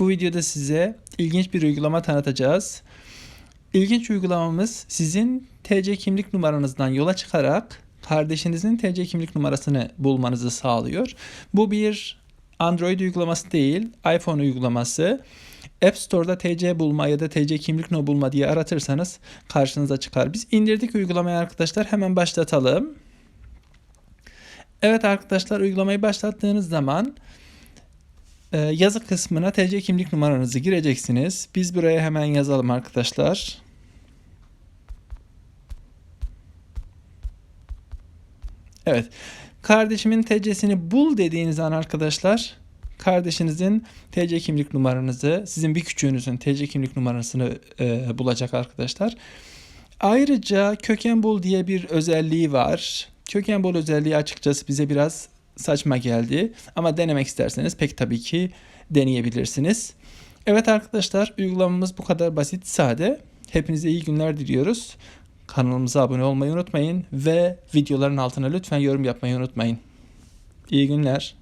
Bu videoda size ilginç bir uygulama tanıtacağız. İlginç uygulamamız sizin TC kimlik numaranızdan yola çıkarak kardeşinizin TC kimlik numarasını bulmanızı sağlıyor. Bu bir Android uygulaması değil, iPhone uygulaması. App Store'da TC bulma ya da TC kimlik no bulma diye aratırsanız karşınıza çıkar. Biz indirdik uygulamayı arkadaşlar. Hemen başlatalım. Evet arkadaşlar uygulamayı başlattığınız zaman yazı kısmına TC kimlik numaranızı gireceksiniz. Biz buraya hemen yazalım arkadaşlar. Evet. Kardeşimin TC'sini bul dediğiniz an arkadaşlar kardeşinizin TC kimlik numaranızı, sizin bir küçüğünüzün TC kimlik numarasını e, bulacak arkadaşlar. Ayrıca köken bul diye bir özelliği var. Köken bul özelliği açıkçası bize biraz saçma geldi. Ama denemek isterseniz pek tabii ki deneyebilirsiniz. Evet arkadaşlar uygulamamız bu kadar basit, sade. Hepinize iyi günler diliyoruz. Kanalımıza abone olmayı unutmayın ve videoların altına lütfen yorum yapmayı unutmayın. İyi günler.